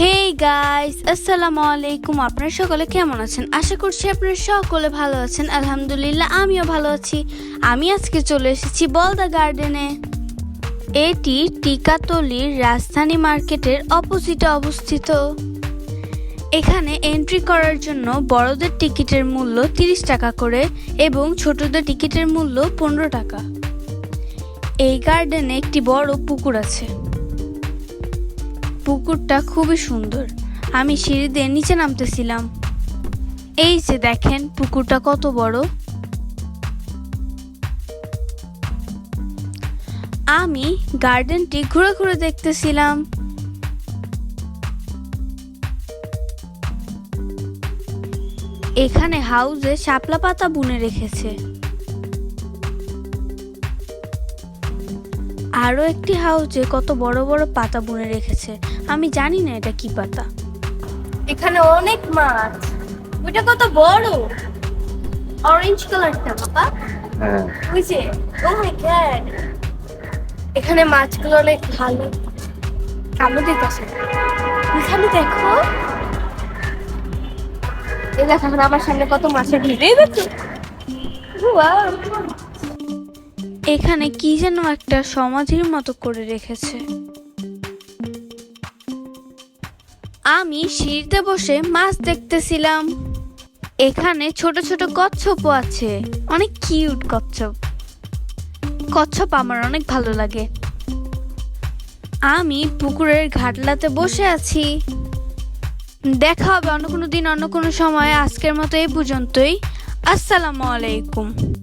Hey guys আসসালামু আলাইকুম। আপনারা সকলে কেমন আছেন? আশা করছি আপনারা সকলে ভালো আছেন। আলহামদুলিল্লাহ, আমিও ভালো আছি। আমি আজকে চলে এসেছি বলদা গার্ডেনে। এটি টিকাতলির রাজধানী মার্কেটের অপোজিটে অবস্থিত। এখানে এন্ট্রি করার জন্য বড়দের টিকিটের মূল্য তিরিশ টাকা করে এবং ছোটদের টিকিটের মূল্য পনেরো টাকা। এই গার্ডেনে একটি বড় পুকুর আছে। পুকুরটা খুবই সুন্দর। আমি সিঁড়ি দিয়ে নিচে নামতেছিলাম। এই যে দেখেন, পুকুরটা কত বড়। আমি গার্ডেনটি ঘুরে ঘুরে দেখতেছিলাম। এখানে হাউজে শাপলা পাতা বুনে রেখেছে। আরও একটি হাউজে কত বড় বড় পাতা বুনে রেখেছে। আমি জানি না এটা কি পাতা। এখানে অনেক মাছ। ওইটা কত বড়? অরেঞ্জ কালারটা বাবা। হ্যাঁ। ওই যে ও মাই গড এখানে মাছগুলো অনেক ভালো। কালো দিতেছে এখানে দেখো। এই দেখো আমার সামনে কত মাছের ভিড়। এই দেখো! এখানে কি যেন একটা সমাধির মতো করে রেখেছে। আমি সিঁড়িতে বসে মাছ দেখতেছিলাম। এখানে ছোট ছোট কচ্ছপও আছে। অনেক কিউট কচ্ছপ। কচ্ছপ আমার অনেক ভালো লাগে। আমি পুকুরের ঘাটলাতে বসে আছি। দেখা হবে অন্য কোনো দিন, অন্য কোনো সময়। আজকের মতো এই পর্যন্তই। আসসালামু আলাইকুম।